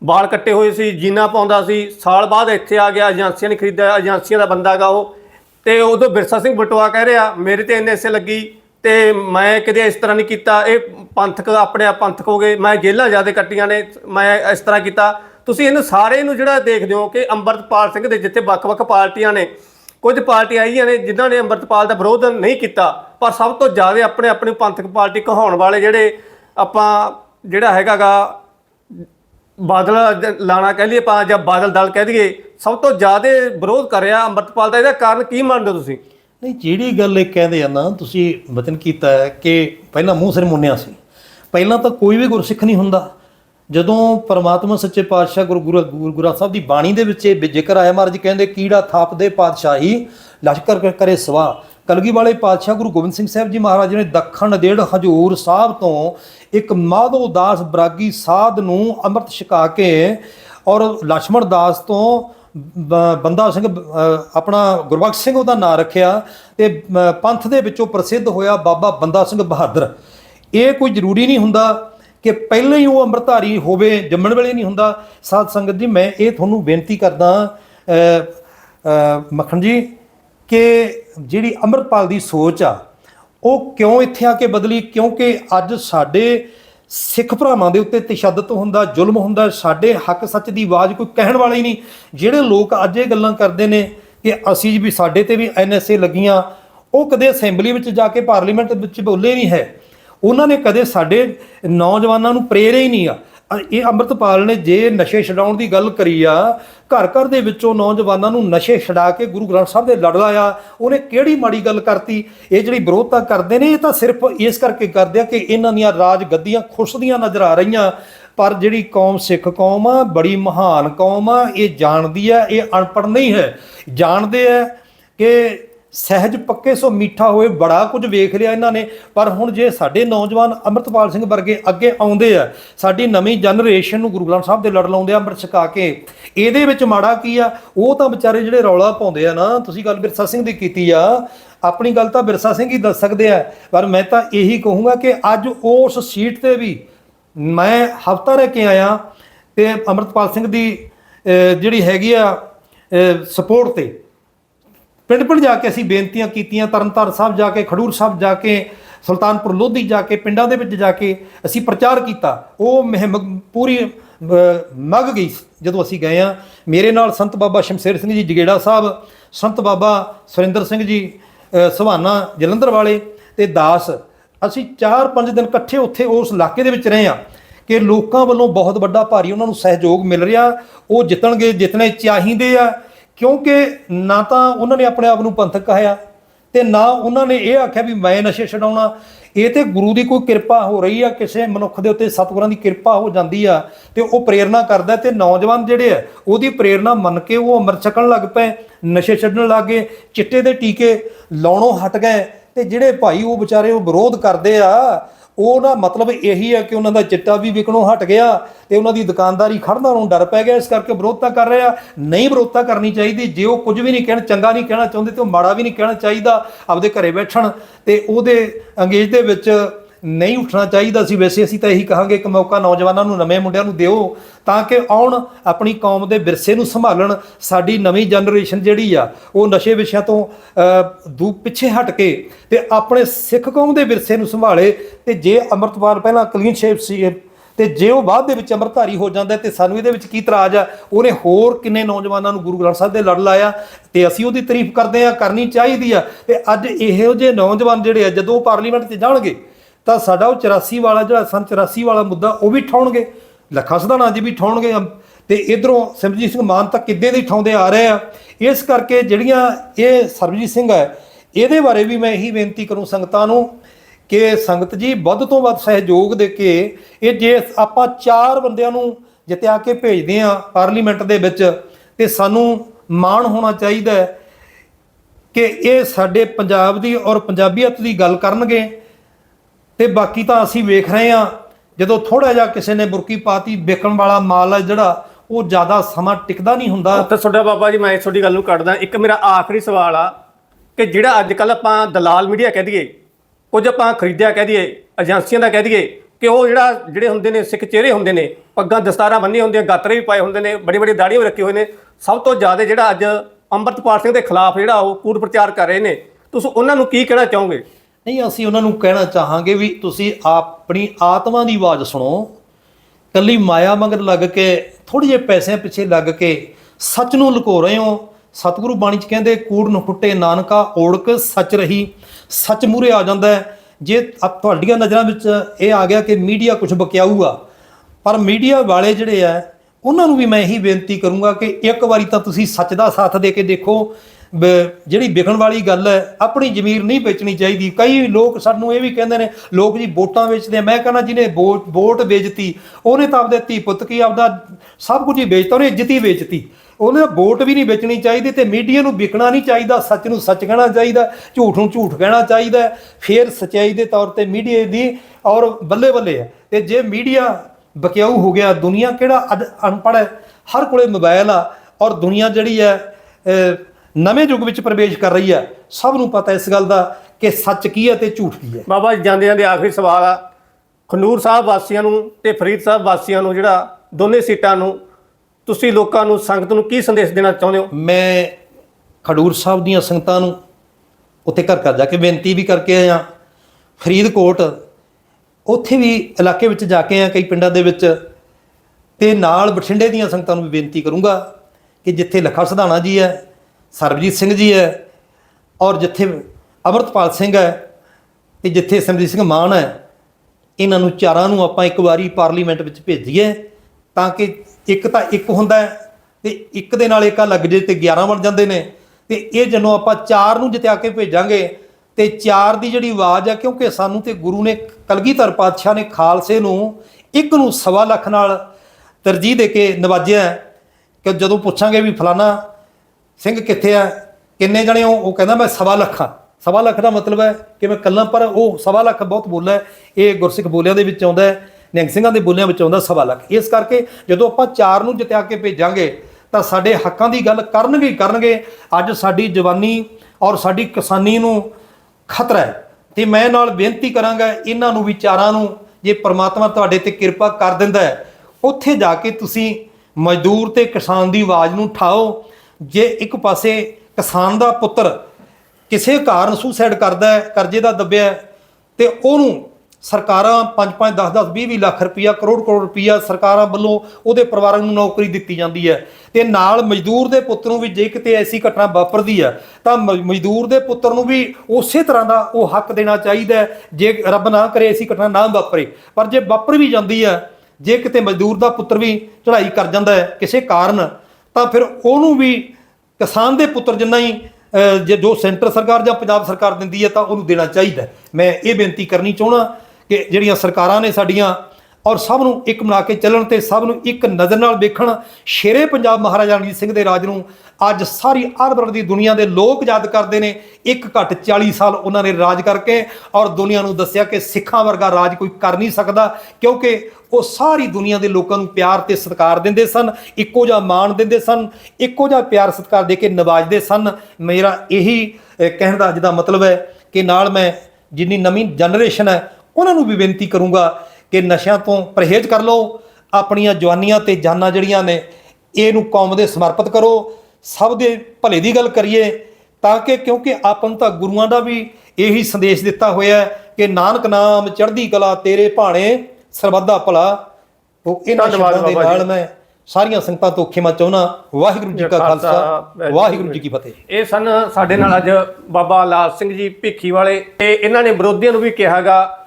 ਵਾਲ ਕੱਟੇ ਹੋਏ ਸੀ ਜੀਨਾ ਪਾਉਂਦਾ ਸੀ। ਸਾਲ ਬਾਅਦ ਇੱਥੇ ਆ ਗਿਆ ਏਜੰਸੀਆਂ ਨੇ ਖਰੀਦਿਆ ਏਜੰਸੀਆਂ ਦਾ ਬੰਦਾ ਗਾ ਉਹ। ਤੇ ਉਦੋਂ ਬਿਰਸਾ ਸਿੰਘ ਬਟਵਾ ਕਹਿ ਰਿਹਾ ਮੇਰੇ ਤੇ ਐਨਐਸਏ ਲੱਗੀ ਤੇ ਮੈਂ ਕਦੇ ਇਸ ਤਰ੍ਹਾਂ ਨਹੀਂ ਕੀਤਾ। ਇਹ ਪੰਥਕ ਆਪਣੇ ਆਪ ਪੰਥਕ ਹੋ ਗਏ। ਮੈਂ ਜੇਲ੍ਹਾਂ ਜ਼ਿਆਦਾ ਕੱਟੀਆਂ ਨੇ। ਮੈਂ ਇਸ ਤਰ੍ਹਾਂ ਕੀਤਾ। ਤੁਸੀਂ ਇਹਨੂੰ ਸਾਰੇ ਨੂੰ ਜਿਹੜਾ ਦੇਖਦੇ ਹੋ ਕਿ ਅੰਮ੍ਰਿਤਪਾਲ ਸਿੰਘ ਦੇ ਜਿੱਥੇ ਵੱਖ-ਵੱਖ ਪਾਰਟੀਆਂ ਨੇ, ਕੁਝ ਪਾਰਟੀਆਂ ਆਈਆਂ ਨੇ ਜਿਨ੍ਹਾਂ ਨੇ ਅੰਮ੍ਰਿਤਪਾਲ ਦਾ ਵਿਰੋਧ ਨਹੀਂ ਕੀਤਾ, ਪਰ ਸਭ ਤੋਂ ਜ਼ਿਆਦਾ ਆਪਣੇ ਆਪਣੀ ਪੰਥਕ ਪਾਰਟੀ ਕਹਾਉਣ ਵਾਲੇ ਜਿਹੜੇ ਆਪਾਂ ਜਿਹੜਾ ਹੈਗਾਗਾ ਬਾਦਲ ਲਾਣਾ ਕਹਿ ਲਈਏ ਆਪਾਂ ਜਾਂ ਬਾਦਲ ਦਲ ਕਹਿ ਦਈਏ, ਸਭ ਤੋਂ ਜ਼ਿਆਦਾ ਵਿਰੋਧ ਕਰ ਰਿਹਾ ਅੰਮ੍ਰਿਤਪਾਲ ਦਾ। ਇਹਦਾ ਕਾਰਨ ਕੀ ਮੰਨਦੇ ਹੋ ਤੁਸੀਂ? ਨਹੀਂ, ਜਿਹੜੀ ਗੱਲ ਇਹ ਕਹਿੰਦੇ ਆ ਨਾ, ਤੁਸੀਂ ਵਚਨ ਕੀਤਾ ਹੈ ਕਿ ਪਹਿਲਾਂ ਮੂੰਹ ਸਿਰ ਮੁੰਨਿਆ ਸੀ। ਪਹਿਲਾਂ ਤਾਂ ਕੋਈ ਵੀ ਗੁਰਸਿੱਖ ਨਹੀਂ ਹੁੰਦਾ। ਜਦੋਂ ਪਰਮਾਤਮਾ ਸੱਚੇ ਪਾਤਸ਼ਾਹ ਗੁਰੂ ਗੁਰੂ ਗੁਰੂ ਸਾਹਿਬ ਦੀ ਬਾਣੀ ਦੇ ਵਿੱਚ ਇਹ ਜ਼ਿਕਰ ਆਇਆ, ਮਹਾਰਾਜ ਕਹਿੰਦੇ, ਕੀੜਾ ਥਾਪ ਥਾਪਦੇ ਪਾਤਸ਼ਾਹੀ, ਲਸ਼ਕਰ ਕਰੇ ਸਵਾ। ਕਲਗੀ ਵਾਲੇ ਪਾਤਸ਼ਾਹ ਗੁਰੂ ਗੋਬਿੰਦ ਸਿੰਘ ਸਾਹਿਬ ਜੀ ਮਹਾਰਾਜ ਨੇ ਦੱਖਣ ਦੇੜ ਹਜੂਰ ਸਾਹਿਬ ਤੋਂ ਇੱਕ ਮਾਧੋ ਦਾਸ ਬਰਾਗੀ ਸਾਧ ਨੂੰ ਅੰਮ੍ਰਿਤ ਛਕਾ ਕੇ ਔਰ ਲਛਮਣ ਦਾਸ ਤੋਂ ਬੰਦਾ ਸਿੰਘ ਆਪਣਾ ਗੁਰਬਖਸ਼ ਸਿੰਘ ਉਹਦਾ ਨਾਂ ਰੱਖਿਆ ਤੇ ਪੰਥ ਦੇ ਵਿੱਚੋਂ ਪ੍ਰਸਿੱਧ ਹੋਇਆ ਬਾਬਾ ਬੰਦਾ ਸਿੰਘ ਬਹਾਦਰ। ਇਹ ਕੋਈ ਜ਼ਰੂਰੀ ਨਹੀਂ ਹੁੰਦਾ ਕਿ ਪਹਿਲਾਂ ਹੀ ਉਹ ਅੰਮ੍ਰਿਤਧਾਰੀ ਹੋਵੇ, ਜੰਮਣ ਵੇਲੇ ਨਹੀਂ ਹੁੰਦਾ। ਸਾਧ ਸੰਗਤ ਜੀ, ਮੈਂ ਇਹ ਤੁਹਾਨੂੰ ਬੇਨਤੀ ਕਰਦਾ ਮੱਖਣ ਜੀ, ਕਿ ਜਿਹੜੀ ਅੰਮ੍ਰਿਤਪਾਲ ਦੀ ਸੋਚ ਆ, ਉਹ ਕਿਉਂ ਇੱਥੇ ਆ ਕੇ ਬਦਲੀ? ਕਿਉਂਕਿ ਅੱਜ ਸਾਡੇ ਸਿੱਖ ਭਰਾਵਾਂ ਦੇ ਉੱਤੇ ਤਸ਼ੱਦਦ ਹੁੰਦਾ, ਜ਼ੁਲਮ ਹੁੰਦਾ, ਸਾਡੇ ਹੱਕ ਸੱਚ ਦੀ ਆਵਾਜ਼ ਕੋਈ ਕਹਿਣ ਵਾਲਾ ਹੀ ਨਹੀਂ। ਜਿਹੜੇ ਲੋਕ ਅੱਜ ਇਹ ਗੱਲਾਂ ਕਰਦੇ ਨੇ ਕਿ ਅਸੀਂ ਵੀ ਸਾਡੇ ਤੇ ਵੀ ਐਨਐਸਏ ਲੱਗੀਆਂ, ਉਹ ਕਦੇ ਅਸੈਂਬਲੀ ਵਿੱਚ ਜਾ ਕੇ ਪਾਰਲੀਮੈਂਟ ਵਿੱਚ ਬੋਲੇ ਨਹੀਂ ਹੈ। ਉਹਨਾਂ ਨੇ ਕਦੇ ਸਾਡੇ ਨੌਜਵਾਨਾਂ ਨੂੰ ਪ੍ਰੇਰਿਆ ਹੀ ਨਹੀਂ ਆ। ਇਹ ਅੰਮ੍ਰਿਤਪਾਲ ਨੇ ਜੇ ਨਸ਼ੇ ਛਡਾਉਣ ਦੀ ਗੱਲ ਕਰੀ ਆ, ਘਰ ਘਰ ਦੇ ਵਿੱਚੋਂ ਨੌਜਵਾਨਾਂ ਨੂੰ ਨਸ਼ੇ ਛਡਾ ਕੇ ਗੁਰੂ ਗ੍ਰੰਥ ਸਾਹਿਬ ਦੇ ਲੜ ਲਾਇਆ, ਉਹਨੇ ਕਿਹੜੀ ਮਾੜੀ ਗੱਲ ਕਰਤੀ? ਇਹ ਜਿਹੜੀ ਵਿਰੋਧਤਾ ਕਰਦੇ ਨੇ, ਇਹ ਤਾਂ ਸਿਰਫ ਇਸ ਕਰਕੇ ਕਰਦੇ ਆ ਕਿ ਇਹਨਾਂ ਦੀਆਂ ਰਾਜ ਗੱਦੀਆਂ ਖੁਸਦੀਆਂ ਨਜ਼ਰ ਆ ਰਹੀਆਂ। ਪਰ ਜਿਹੜੀ ਕੌਮ ਸਿੱਖ ਕੌਮ ਆ, ਬੜੀ ਮਹਾਨ ਕੌਮ ਆ, ਇਹ ਜਾਣਦੀ ਆ, ਇਹ ਅਨਪੜ੍ਹ ਨਹੀਂ ਹੈ। ਜਾਣਦੇ ਆ ਕਿ ਸਹਿਜ ਪੱਕੇ ਸੋ ਮਿੱਠਾ ਹੋਏ ਬੜਾ ਕੁਝ ਵੇਖ ਲਿਆ ਇਹਨਾਂ ਨੇ। ਪਰ ਹੁਣ ਜੇ ਸਾਡੇ ਨੌਜਵਾਨ ਅੰਮ੍ਰਿਤਪਾਲ ਸਿੰਘ ਵਰਗੇ ਅੱਗੇ ਆਉਂਦੇ ਆ, ਸਾਡੀ ਨਵੀਂ ਜਨਰੇਸ਼ਨ ਨੂੰ ਗੁਰੂ ਗ੍ਰੰਥ ਸਾਹਿਬ ਦੇ ਲੜ ਲਾਉਂਦੇ ਆ ਅੰਮ੍ਰਿਤ ਛਕਾ ਕੇ, ਇਹਦੇ ਵਿੱਚ ਮਾੜਾ ਕੀ ਆ? ਉਹ ਤਾਂ ਵਿਚਾਰੇ ਜਿਹੜੇ ਰੌਲਾ ਪਾਉਂਦੇ ਆ ਨਾ, ਤੁਸੀਂ ਗੱਲ ਬਿਰਸਾ ਸਿੰਘ ਦੀ ਕੀਤੀ ਆ। ਆਪਣੀ ਗੱਲ ਤਾਂ ਬਿਰਸਾ ਸਿੰਘ ਹੀ ਦੱਸ ਸਕਦੇ ਆ। ਪਰ ਮੈਂ ਤਾਂ ਇਹੀ ਕਹੂੰਗਾ ਕਿ ਅੱਜ ਉਸ ਸੀਟ ਤੇ ਵੀ ਮੈਂ ਹਫਤਾ ਰਹਿ ਕੇ ਆਇਆ ਤੇ ਅੰਮ੍ਰਿਤਪਾਲ ਸਿੰਘ ਦੀ ਜਿਹੜੀ ਹੈਗੀ ਆ ਸਪੋਰਟ ਤੇ ਪਿੰਡ ਪਿੰਡ ਜਾ ਕੇ ਅਸੀਂ ਬੇਨਤੀਆਂ ਕੀਤੀਆਂ ਤਰਨਤਾਰਨ ਸਾਹਿਬ ਜਾ ਕੇ ਖਡੂਰ ਸਾਹਿਬ ਜਾ ਕੇ ਸੁਲਤਾਨਪੁਰ ਲੋਧੀ ਜਾ ਕੇ ਪਿੰਡਾਂ ਦੇ ਵਿੱਚ ਜਾ ਕੇ ਅਸੀਂ ਪ੍ਰਚਾਰ ਕੀਤਾ। ਉਹ ਮੁਹਿੰਮ ਪੂਰੀ ਮਗ ਗਈ ਜਦੋਂ ਅਸੀਂ ਗਏ ਆ ਮੇਰੇ ਨਾਲ ਸੰਤ ਬਾਬਾ ਸ਼ਮਸ਼ੇਰ ਸਿੰਘ ਜੀ ਜਗੇੜਾ ਸਾਹਿਬ ਸੰਤ ਬਾਬਾ ਸੁਰਿੰਦਰ ਸਿੰਘ ਜੀ ਅਹ, ਸਵਾਨਾ ਜਲੰਧਰ ਵਾਲੇ ਤੇ ਦਾਸ। ਅਸੀਂ 4-5 ਦਿਨ ਇਕੱਠੇ ਉੱਥੇ ਉਸ ਇਲਾਕੇ ਦੇ ਵਿੱਚ ਰਹੇ ਆ ਕਿ ਲੋਕਾਂ ਵੱਲੋਂ ਬਹੁਤ ਵੱਡਾ ਭਾਰੀ ਉਹਨਾਂ ਨੂੰ ਸਹਿਯੋਗ ਮਿਲ ਰਿਹਾ। ਉਹ ਜਿੱਤਣਗੇ ਜਿੱਤਣੇ ਚਾਹੀਦੇ ਆ। ਕਿਉਂਕਿ ਨਾ ਤਾਂ ਉਹਨਾਂ ਨੇ ਆਪਣੇ ਆਪ ਨੂੰ ਪੰਥਕ ਕਹਾਇਆ ਤੇ ਨਾ ਉਹਨਾਂ ਨੇ ਇਹ ਆਖਿਆ ਵੀ ਮੈਂ ਨਸ਼ੇ ਛਡਾਉਣਾ। ਇਹ ਤੇ ਗੁਰੂ ਦੀ ਕੋਈ ਕਿਰਪਾ ਹੋ ਰਹੀ ਆ, ਕਿਸੇ ਮਨੁੱਖ ਦੇ ਉੱਤੇ ਸਤਿਗੁਰਾਂ ਦੀ ਕਿਰਪਾ ਹੋ ਜਾਂਦੀ ਆ ਤੇ ਉਹ ਪ੍ਰੇਰਣਾ ਕਰਦਾ ਤੇ ਨੌਜਵਾਨ ਜਿਹੜੇ ਆ, ਉਹਦੀ ਪ੍ਰੇਰਣਾ ਮੰਨ ਕੇ ਉਹ ਅੰਮ੍ਰਿਤ ਛਕਣ ਲੱਗ ਪਏ, ਨਸ਼ੇ ਛੱਡਣ ਲੱਗ ਗਏ ਚਿੱਟੇ ਦੇ ਟੀਕੇ ਲਾਉਣੋਂ ਹਟ ਗਏ ਤੇ ਜਿਹੜੇ ਭਾਈ ਉਹ ਵਿਚਾਰੇ ਉਹ ਵਿਰੋਧ ਕਰਦੇ ਆ ਉਹਦਾ ਮਤਲਬ ਇਹੀ ਹੈ ਕਿ ਉਹਨਾਂ ਦਾ ਚਿੱਟਾ ਵੀ ਵਿਕਣੋਂ ਹਟ ਗਿਆ ਤੇ ਉਹਨਾਂ ਦੀ ਦੁਕਾਨਦਾਰੀ ਖੜਨਾ ਨੂੰ ਡਰ ਪੈ ਗਿਆ, ਇਸ ਕਰਕੇ ਵਿਰੋਧਤਾ ਕਰ ਰਿਹਾ ਨਹੀਂ ਵਿਰੋਧਤਾ ਕਰਨੀ ਚਾਹੀਦੀ, ਜੇ ਉਹ ਕੁਝ ਵੀ ਨਹੀਂ ਕਹਿਣ, ਚੰਗਾ ਨਹੀਂ ਕਹਿਣਾ ਚਾਹੁੰਦੇ ਤੇ ਉਹ ਮਾੜਾ ਵੀ ਨਹੀਂ ਕਹਿਣਾ ਚਾਹੀਦਾ, ਆਪਦੇ ਘਰੇ ਬੈਠਣ ਤੇ ਉਹਦੇ ਅੰਗੇਜ ਦੇ ਵਿੱਚ ਨਹੀਂ ਉੱਠਣਾ ਚਾਹੀਦਾ ਸੀ। ਵੈਸੇ ਅਸੀਂ ਤਾਂ ਇਹੀ ਕਹਾਂਗੇ ਇੱਕ ਮੌਕਾ ਨੌਜਵਾਨਾਂ ਨੂੰ, ਨਵੇਂ ਮੁੰਡਿਆਂ ਨੂੰ ਦਿਓ ਤਾਂ ਕਿ ਆਉਣ, ਆਪਣੀ ਕੌਮ ਦੇ ਵਿਰਸੇ ਨੂੰ ਸੰਭਾਲਣ। ਸਾਡੀ ਨਵੀਂ ਜਨਰੇਸ਼ਨ ਜਿਹੜੀ ਆ, ਉਹ ਨਸ਼ੇ ਵਿਸ਼ਿਆਂ ਤੋਂ ਦੂ ਪਿੱਛੇ ਹਟ ਕੇ ਤੇ ਆਪਣੇ ਸਿੱਖ ਕੌਮ ਦੇ ਵਿਰਸੇ ਨੂੰ ਸੰਭਾਲੇ ਤੇ ਜੇ ਅੰਮ੍ਰਿਤਪਾਲ ਪਹਿਲਾਂ ਕਲੀਨ ਸ਼ੇਪ ਸੀ, ਤੇ ਜੇ ਉਹ ਬਾਅਦ ਦੇ ਵਿੱਚ ਅੰਮ੍ਰਿਤਧਾਰੀ ਹੋ ਜਾਂਦਾ ਹੈ ਤੇ ਸਾਨੂੰ ਇਹਦੇ ਵਿੱਚ ਕੀ ਇਤਰਾਜ਼ ਆ? ਉਹਨੇ ਹੋਰ ਕਿੰਨੇ ਨੌਜਵਾਨਾਂ ਨੂੰ ਗੁਰੂ ਗ੍ਰੰਥ ਸਾਹਿਬ ਦੇ ਲੜ ਲਾਇਆ ਤੇ ਅਸੀਂ ਉਹਦੀ ਤਾਰੀਫ ਕਰਦੇ ਆ ਕਰਨੀ ਚਾਹੀਦੀ ਆ। ਤੇ ਅੱਜ ਇਹੋ ਜਿਹੇ ਨੌਜਵਾਨ ਜਿਹੜੇ ਆ, ਜਦੋਂ ਉਹ ਪਾਰਲੀਮੈਂਟ 'ਚ ਜਾਣਗੇ ਤਾਂ ਸਾਡਾ ਉਹ 84 ਵਾਲਾ ਜਿਹੜਾ ਸਨ 84 ਵਾਲਾ ਮੁੱਦਾ, ਉਹ ਵੀ ਠਾਉਣਗੇ। ਲੱਖਾ ਸਧਾਣਾ ਜੀ ਵੀ ਠਾਉਣਗੇ। ਤੇ ਇਧਰੋਂ ਸਿਮਰਜੀਤ ਸਿੰਘ ਮਾਨ ਤਾਂ ਕਿੱਦੇ ਦੀ ਠਾਉਂਦੇ ਆ ਰਹੇ ਆ? ਇਸ ਕਰਕੇ ਜਿਹੜੀਆਂ ਇਹ ਸਰਬਜੀਤ ਸਿੰਘ ਹੈ, ਇਹਦੇ ਬਾਰੇ ਵੀ ਮੈਂ ਇਹੀ ਬੇਨਤੀ ਕਰੂੰ ਸੰਗਤਾਂ ਨੂੰ ਕਿ ਸੰਗਤ ਜੀ ਵੱਧ ਤੋਂ ਵੱਧ ਸਹਿਯੋਗ ਦੇ ਕੇ ਇਹ ਜੇ ਆਪਾਂ ਚਾਰ ਬੰਦਿਆਂ ਨੂੰ ਜਿੱਤਿਆ ਕੇ ਭੇਜਦੇ ਆ ਪਾਰਲੀਮੈਂਟ ਦੇ ਵਿੱਚ, ਤੇ ਸਾਨੂੰ ਮਾਣ ਹੋਣਾ ਚਾਹੀਦਾ ਹੈ ਕਿ ਇਹ ਸਾਡੇ ਪੰਜਾਬ ਦੀ ਔਰ ਪੰਜਾਬੀਅਤ ਦੀ ਗੱਲ ਕਰਨਗੇ। ਤੇ ਬਾਕੀ ਤਾਂ ਅਸੀਂ ਵੇਖ ਰਹੇ ਹਾਂ, ਜਦੋਂ ਥੋੜਾ ਜਿਹਾ ਕਿਸੇ ਨੇ ਬੁਰਕੀ ਪਾਤੀ, ਵਿਕਣ ਵਾਲਾ ਮਾਲ ਹੈ ਜਿਹੜਾ, ਉਹ ਜ਼ਿਆਦਾ ਸਮਾਂ ਟਿਕਦਾ ਨਹੀਂ ਹੁੰਦਾ। ਤਾਂ ਤੁਹਾਡਾ ਬਾਬਾ ਜੀ, ਮੈਂ ਤੁਹਾਡੀ ਗੱਲ ਨੂੰ ਕੱਢਦਾ। ਇੱਕ ਮੇਰਾ ਆਖਰੀ ਸਵਾਲ ਆ ਕਿ ਜਿਹੜਾ ਅੱਜ ਕੱਲ ਆਪਾਂ ਦਲਾਲ ਮੀਡੀਆ ਕਹਿ ਦਈਏ, ਕੁਝ ਆਪਾਂ ਖਰੀਦਿਆ ਕਹਿ ਦਈਏ, ਏਜੰਸੀਆਂ ਦਾ ਕਹਿ ਦਈਏ, ਕਿ ਉਹ ਜਿਹੜਾ, ਜਿਹੜੇ ਹੁੰਦੇ ਨੇ, ਸਿੱਖ ਚਿਹਰੇ ਹੁੰਦੇ ਨੇ, ਪੱਗਾਂ ਦਸਤਾਰਾਂ ਬੰਨੀਆਂ ਹੁੰਦੀਆਂ, ਗਾਤਰੇ ਵੀ ਪਾਏ ਹੁੰਦੇ ਨੇ ਬੜੀ ਬੜੀ ਦਾੜੀਆਂ ਵੀ ਰੱਖੇ ਹੋਏ ਨੇ, ਸਭ ਤੋਂ ਜ਼ਿਆਦਾ ਜਿਹੜਾ ਅੱਜ ਅੰਮ੍ਰਿਤਪਾਲ ਸਿੰਘ ਦੇ ਖਿਲਾਫ ਜਿਹੜਾ ਉਹ ਕੂੜ ਪ੍ਰਚਾਰ ਕਰ ਰਹੇ ਨੇ। ਤੁਸੀਂ ਉਹਨਾਂ ਨੂੰ ਕੀ ਕਹਿਣਾ ਚਾਹੋਗੇ? ਨਹੀਂ, ਅਸੀਂ ਉਹਨਾਂ ਨੂੰ ਕਹਿਣਾ ਚਾਹਾਂਗੇ ਵੀ ਤੁਸੀਂ ਆਪਣੀ ਆਤਮਾ ਦੀ ਆਵਾਜ਼ ਸੁਣੋ। ਕੱਲੀ ਮਾਇਆ ਮਗਰ ਲੱਗ ਕੇ ਥੋੜੇ ਜਿਹੇ ਪੈਸਿਆਂ ਪਿੱਛੇ ਲੱਗ ਕੇ ਸੱਚ ਨੂੰ ਲੁਕੋ ਰਹੇ ਹੋ। ਸਤਿਗੁਰੂ ਬਾਣੀ ਚ ਕਹਿੰਦੇ, ਕੂੜ ਨ ਫੁੱਟੇ ਨਾਨਕਾ ਓੜਕ, ਸੱਚ ਰਹੀ, ਸੱਚ ਮੂਰੇ ਆ ਜਾਂਦਾ ਜੇ ਤੁਹਾਡੀਆਂ ਨਜ਼ਰਾਂ ਵਿੱਚ ਇਹ ਆ ਗਿਆ ਕਿ ਮੀਡੀਆ ਕੁਝ ਬਕਿਆਊਗਾ, ਪਰ ਮੀਡੀਆ ਵਾਲੇ ਜਿਹੜੇ ਆ, ਉਹਨਾਂ ਨੂੰ ਵੀ ਮੈਂ ਇਹੀ ਬੇਨਤੀ ਕਰੂੰਗਾ ਕਿ ਇੱਕ ਵਾਰੀ ਤਾਂ ਤੁਸੀਂ ਸੱਚ ਦਾ ਸਾਥ ਦੇ ਕੇ ਦੇਖੋ। ਜਿਹੜੀ ਵਿਕਣ ਵਾਲੀ ਗੱਲ ਹੈ, ਆਪਣੀ ਜ਼ਮੀਰ ਨਹੀਂ ਵੇਚਣੀ ਚਾਹੀਦੀ। ਕਈ ਲੋਕ ਸਾਨੂੰ ਇਹ ਵੀ ਕਹਿੰਦੇ ਨੇ, ਲੋਕ ਜੀ ਵੋਟਾਂ ਵੇਚਦੇ ਆ। ਮੈਂ ਕਹਿੰਦਾ ਜਿਹਨੇ ਵੋਟ ਵੋਟ ਵੇਚਤੀ, ਉਹਨੇ ਤਾਂ ਆਪਦੇ ਧੀ ਪੁੱਤ ਕੀ ਆਪਦਾ ਸਭ ਕੁਝ ਹੀ ਵੇਚਤਾ, ਉਹਨੇ ਇੱਜ਼ਤ ਹੀ ਵੇਚਤੀ। ਉਹਨੇ ਵੋਟ ਵੀ ਨਹੀਂ ਵੇਚਣੀ ਚਾਹੀਦੀ ਤੇ ਮੀਡੀਆ ਨੂੰ ਵਿਕਣਾ ਨਹੀਂ ਚਾਹੀਦਾ, ਸੱਚ ਨੂੰ ਸੱਚ ਕਹਿਣਾ ਚਾਹੀਦਾ, ਝੂਠ ਨੂੰ ਝੂਠ ਕਹਿਣਾ ਚਾਹੀਦਾ ਫਿਰ ਸਚਾਈ ਦੇ ਤੌਰ ਤੇ ਮੀਡੀਆ ਦੀ ਔਰ ਬੱਲੇ ਬੱਲੇ ਹੈ। ਤੇ ਜੇ ਮੀਡੀਆ ਬਕਿਆਊ ਹੋ ਗਿਆ, ਦੁਨੀਆ ਕਿਹੜਾ ਅੱਜ ਅਨਪੜ੍ਹ ਹੈ? ਹਰ ਕੋਲੇ ਮੋਬਾਈਲ ਆ ਔਰ ਦੁਨੀਆ ਜਿਹੜੀ ਹੈ ਨਵੇਂ ਯੁੱਗ ਵਿੱਚ ਪ੍ਰਵੇਸ਼ ਕਰ ਰਹੀ ਹੈ। ਸਭ ਨੂੰ ਪਤਾ ਇਸ ਗੱਲ ਦਾ ਕਿ ਸੱਚ ਕੀ ਹੈ ਤੇ ਝੂਠ ਕੀ ਹੈ। ਬਾਬਾ ਜੀ ਜਾਂਦੇ ਜਾਂਦੇ ਆਖਰੀ ਸਵਾਲ ਆ। ਖਨੂਰ ਸਾਹਿਬ ਵਾਸੀਆਂ ਨੂੰ ਤੇ ਫਰੀਦ ਸਾਹਿਬ ਵਾਸੀਆਂ ਨੂੰ ਜਿਹੜਾ ਦੋਨੇ ਸੀਟਾਂ ਨੂੰ ਤੁਸੀਂ ਲੋਕਾਂ ਨੂੰ ਸੰਗਤ ਨੂੰ ਕੀ ਸੰਦੇਸ਼ ਦੇਣਾ ਚਾਹੁੰਦੇ ਹੋ? ਮੈਂ ਖਡੂਰ ਸਾਹਿਬ ਦੀਆਂ ਸੰਗਤਾਂ ਨੂੰ ਉੱਥੇ ਘਰ ਘਰ ਜਾ ਕੇ ਬੇਨਤੀ ਵੀ ਕਰਕੇ ਆਇਆ। ਫਰੀਦਕੋਟ ਉੱਥੇ ਵੀ ਇਲਾਕੇ ਵਿੱਚ ਜਾ ਕੇ ਆਇਆ ਕਈ ਪਿੰਡਾਂ ਦੇ ਵਿੱਚ। ਤੇ ਨਾਲ ਬਠਿੰਡੇ ਦੀਆਂ ਸੰਗਤਾਂ ਨੂੰ ਵੀ ਬੇਨਤੀ ਕਰੂੰਗਾ ਕਿ ਜਿੱਥੇ ਲੱਖਾ ਸਧਾਣਾ ਜੀ ਹੈ ਸਰਬਜੀਤ ਸਿੰਘ ਜੀ ਹੈ ਔਰ ਜਿੱਥੇ ਅਮਰਤਪਾਲ ਸਿੰਘ ਹੈ, ਤੇ ਜਿੱਥੇ ਸਿਮਰਜੀਤ ਸਿੰਘ ਮਾਨ ਹੈ, ਇਹਨਾਂ ਨੂੰ ਚਾਰਾਂ ਨੂੰ ਆਪਾਂ ਇੱਕ ਵਾਰੀ ਪਾਰਲੀਮੈਂਟ ਵਿੱਚ ਭੇਜੀਏ ਤਾਂ ਕਿ ਇੱਕ ਤਾਂ ਇੱਕ ਹੁੰਦਾ ਹੈ ਤੇ ਇੱਕ ਦੇ ਨਾਲ ਏਕਾ ਲੱਗ ਜੇ ਤੇ 11 ਬਣ ਜਾਂਦੇ ਨੇ। ਤੇ ਇਹ ਜਦੋਂ ਆਪਾਂ ਚਾਰ ਨੂੰ ਜਿਤਿਆ ਕੇ ਭੇਜਾਂਗੇ, ਤੇ ਚਾਰ ਦੀ ਜਿਹੜੀ ਆਵਾਜ਼ ਹੈ, ਕਿਉਂਕਿ ਸਾਨੂੰ ਤੇ ਗੁਰੂ ਨੇ ਕਲਗੀਧਰ ਪਾਤਸ਼ਾਹ ਨੇ ਖਾਲਸੇ ਨੂੰ ਇੱਕ ਨੂੰ ਸਵਾ ਲੱਖ ਨਾਲ ਤਰਜੀਹ ਦੇ ਕੇ ਨਵਾਜਿਆ ਕਿ ਜਦੋਂ ਪੁੱਛਾਂਗੇ ਵੀ ਫਲਾਣਾ ਸਿੰਘ ਕਿੱਥੇ ਆ? ਕਿੰਨੇ ਜਣੇ ਹੋ? ਉਹ ਕਹਿੰਦਾ ਮੈਂ ਸਵਾ ਲੱਖ ਆ। ਸਵਾ ਲੱਖ ਦਾ ਮਤਲਬ ਹੈ ਕਿ ਮੈਂ ਕੱਲਾ ਪਰ ਉਹ ਸਵਾ ਲੱਖ ਬਹੁਤ ਬੋਲਾ ਹੈ। ਇਹ ਗੁਰਸਿੱਖ ਬੋਲਿਆਂ ਦੇ ਵਿੱਚ ਆਉਂਦਾ ਹੈ। ਨਿਹੰਗ ਸਿੰਘਾਂ ਦੇ ਬੋਲਿਆਂ ਵਿੱਚ ਆਉਂਦਾ ਸਵਾ ਲੱਖ। ਇਸ ਕਰਕੇ ਜਦੋਂ ਆਪਾਂ ਚਾਰ ਨੂੰ ਜਿੱਤਿਆ ਕੇ ਭੇਜਾਂਗੇ, ਤਾਂ ਸਾਡੇ ਹੱਕਾਂ ਦੀ ਗੱਲ ਕਰਨਗੇ ਹੀ ਕਰਨਗੇ। ਅੱਜ ਸਾਡੀ ਜਵਾਨੀ ਔਰ ਸਾਡੀ ਕਿਸਾਨੀ ਨੂੰ ਖਤਰਾ ਹੈ। ਤੇ ਮੈਂ ਨਾਲ ਬੇਨਤੀ ਕਰਾਂਗਾ ਇਹਨਾਂ ਨੂੰ ਵੀ ਚਾਰਾਂ ਨੂੰ, ਜੇ ਪ੍ਰਮਾਤਮਾ ਤੁਹਾਡੇ ਤੇ ਕਿਰਪਾ ਕਰ ਦਿੰਦਾ ਹੈ, ਉੱਥੇ ਜਾ ਕੇ ਤੁਸੀਂ ਮਜ਼ਦੂਰ ਤੇ ਕਿਸਾਨ ਦੀ ਆਵਾਜ਼ ਨੂੰ ਉਠਾਓ। ਜੇ ਇੱਕ ਪਾਸੇ ਕਿਸਾਨ ਦਾ ਪੁੱਤਰ ਕਿਸੇ ਕਾਰਨ ਸੁਸਾਈਡ ਕਰਦਾ ਹੈ ਕਰਜ਼ੇ ਦਾ ਦੱਬਿਆ ਹੈ, ਤੇ ਉਹਨੂੰ ਸਰਕਾਰਾਂ 5 5 10 10 20 20 ਲੱਖ ਰੁਪਈਆ ਕਰੋੜ ਕਰੋੜ ਰੁਪਈਆ ਸਰਕਾਰਾਂ ਵੱਲੋਂ ਉਹਦੇ ਪਰਿਵਾਰਾਂ ਨੂੰ ਨੌਕਰੀ ਦਿੱਤੀ ਜਾਂਦੀ ਹੈ। ਤੇ ਨਾਲ ਮਜ਼ਦੂਰ ਦੇ ਪੁੱਤ ਨੂੰ ਵੀ ਜੇ ਕਿਤੇ ਐਸੀ ਘਟਨਾ ਵਾਪਰਦੀ ਹੈ ਤਾਂ ਮ- ਮਜ਼ਦੂਰ ਦੇ ਪੁੱਤਰ ਨੂੰ ਵੀ ਉਸੇ ਤਰ੍ਹਾਂ ਦਾ ਉਹ ਹੱਕ ਦੇਣਾ ਚਾਹੀਦਾ ਜੇ ਰੱਬ ਨਾ ਕਰੇ ਐਸੀ ਘਟਨਾ ਨਾ ਵਾਪਰੇ। ਪਰ ਜੇ ਵਾਪਰ ਵੀ ਜਾਂਦੀ ਹੈ ਜੇ ਕਿਤੇ ਮਜ਼ਦੂਰ ਦਾ ਪੁੱਤਰ ਵੀ ਚੜ੍ਹਾਈ ਕਰ ਜਾਂਦਾ ਹੈ ਕਿਸੇ ਕਾਰਨ ਤਾਂ ਫਿਰ ਉਹਨੂੰ ਵੀ ਕਿਸਾਨ ਦੇ ਪੁੱਤਰ ਜਿੰਨਾ ਹੀ ਜੇ ਜੋ ਸੈਂਟਰ ਸਰਕਾਰ ਜਾਂ ਪੰਜਾਬ ਸਰਕਾਰ ਦਿੰਦੀ ਹੈ ਤਾਂ ਉਹਨੂੰ ਦੇਣਾ ਚਾਹੀਦਾ ਮੈਂ ਇਹ ਬੇਨਤੀ ਕਰਨੀ ਚਾਹਣਾ ਕਿ ਜਿਹੜੀਆਂ ਸਰਕਾਰਾਂ ਨੇ ਸਾਡੀਆਂ ਔਰ ਸਭ ਨੂੰ ਇੱਕ ਬਣਾ ਕੇ ਚੱਲਣ ਤੇ ਸਭ ਨੂੰ ਇੱਕ ਨਜ਼ਰ ਨਾਲ ਵੇਖਣ, ਸ਼ੇਰੇ ਪੰਜਾਬ ਮਹਾਰਾਜਾ ਰਣਜੀਤ ਸਿੰਘ ਦੇ ਰਾਜ ਨੂੰ ਅੱਜ ਸਾਰੀ ਆਰਬਰ ਦੀ ਦੁਨੀਆ ਦੇ ਲੋਕ ਯਾਦ ਕਰਦੇ ਨੇ। ਇੱਕ ਘੱਟ 40 ਸਾਲ ਉਹਨਾਂ ਨੇ ਰਾਜ ਕਰਕੇ ਔਰ ਦੁਨੀਆ ਨੂੰ ਦੱਸਿਆ ਕਿ ਸਿੱਖਾਂ ਵਰਗਾ ਰਾਜ ਕੋਈ ਕਰ ਨਹੀਂ ਸਕਦਾ, ਕਿਉਂਕਿ ਉਹ ਸਾਰੀ ਦੁਨੀਆ ਦੇ ਲੋਕਾਂ ਨੂੰ ਪਿਆਰ ਤੇ ਸਤਿਕਾਰ ਦਿੰਦੇ ਸਨ, ਇੱਕੋ ਜਿਹਾ ਮਾਣ ਦਿੰਦੇ ਸਨ, ਇੱਕੋ ਜਿਹਾ ਪਿਆਰ ਸਤਿਕਾਰ ਦੇ ਕੇ ਨਵਾਜਦੇ ਸਨ। ਮੇਰਾ ਇਹੀ ਕਹਿਣ ਦਾ ਅੱਜ ਦਾ ਮਤਲਬ ਹੈ ਕਿ ਨਾਲ ਮੈਂ ਜਿੰਨੀ ਨਵੀਂ ਜਨਰੇਸ਼ਨ ਹੈ, ਉਹਨਾਂ ਨੂੰ ਵੀ ਬੇਨਤੀ ਕਰੂੰਗਾ ਕਿ ਨਸ਼ਿਆਂ ਤੋਂ ਪਰਹੇਜ਼ ਕਰ ਲਓ ਆਪਣੀਆਂ ਜਵਾਨੀਆਂ ਤੇ ਜਾਨਾਂ ਜਿਹੜੀਆਂ ਨੇ ਇਹਨੂੰ ਕੌਮ ਦੇ ਸਮਰਪਿਤ ਕਰੋ। ਸਭ ਦੇ ਭਲੇ ਦੀ ਗੱਲ ਕਰੀਏ ਤਾਂ ਕਿ ਕਿਉਂਕਿ ਆਪਾਂ ਨੂੰ ਤਾਂ ਗੁਰੂਆਂ ਦਾ ਵੀ ਇਹੀ ਸੰਦੇਸ਼ ਦਿੱਤਾ ਹੋਇਆ ਕਿ ਨਾਨਕ ਨਾਮ ਚੜ੍ਹਦੀ ਕਲਾ ਤੇਰੇ ਭਾਣੇ ਸਰਬੱਤ ਦਾ ਭਲਾ। ਉਹ ਇਹਨਾਂ ਸ਼ਬਦਾਂ ਦੇ ਬਾਬਾ ਜੀ। ਨਾਲ ਮੈਂ ਸਾਰੀਆਂ ਸੰਗਤਾਂ ਤੋਂ ਖਿਮਾ ਚਾਹੁੰਦਾ ਵਾਹਿਗੁਰੂ ਜੀ ਕਾ ਖਾਲਸਾ ਵਾਹਿਗੁਰੂ ਜੀ ਕੀ ਫਤਿਹ। ਇਹ ਸਨ ਸਾਡੇ ਨਾਲ ਅੱਜ ਬਾਬਾ ਲਾਲ ਸਿੰਘ ਜੀ ਭਿੱਖੀ ਵਾਲੇ ਤੇ ਇਹਨਾਂ ਨੇ ਵਿਰੋਧੀਆਂ ਨੂੰ ਵੀ ਕਿਹਾਗਾ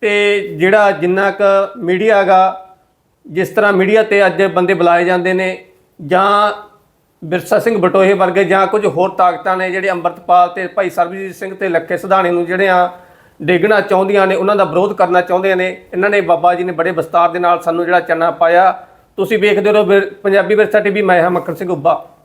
ਤੇ ਜਿਹੜਾ ਜਿੰਨਾ ਕ ਮੀਡੀਆ ਹੈਗਾ, ਜਿਸ ਤਰ੍ਹਾਂ ਮੀਡੀਆ ਤੇ ਅੱਜ ਬੰਦੇ ਬੁਲਾਏ ਜਾਂਦੇ ਨੇ, ਜਾਂ ਬਿਰਸਾ ਸਿੰਘ ਬਟੋਹੇ ਵਰਗੇ, ਜਾਂ ਕੁਝ ਹੋਰ ਤਾਕਤਾਂ ਨੇ ਜਿਹੜੇ ਅੰਮ੍ਰਿਤਪਾਲ ਤੇ ਭਾਈ ਸਰਬਜੀਤ ਸਿੰਘ ਤੇ ਲੱਖੇ ਸਿਧਾਣੇ ਨੂੰ ਜਿਹੜੇ ਆ ਡੇਗਣਾ ਚਾਹੁੰਦੀਆਂ ਨੇ, ਉਹਨਾਂ ਦਾ ਵਿਰੋਧ ਕਰਨਾ ਚਾਹੁੰਦੇ ਨੇ, ਇਹਨਾਂ ਨੇ ਬਾਬਾ ਜੀ ਨੇ ਬੜੇ ਵਿਸਤਾਰ ਦੇ ਨਾਲ ਸਾਨੂੰ ਜਿਹੜਾ ਚੰਨਾ ਪਾਇਆ। ਤੁਸੀਂ ਵੇਖਦੇ ਰਹੋ ਬਿਰ- ਪੰਜਾਬੀ ਵਿਰਸਾ ਟੀਵੀ, ਮੈਂ ਹਾਂ ਮੱਖਣ ਸਿੰਘ ਉੱਬਾ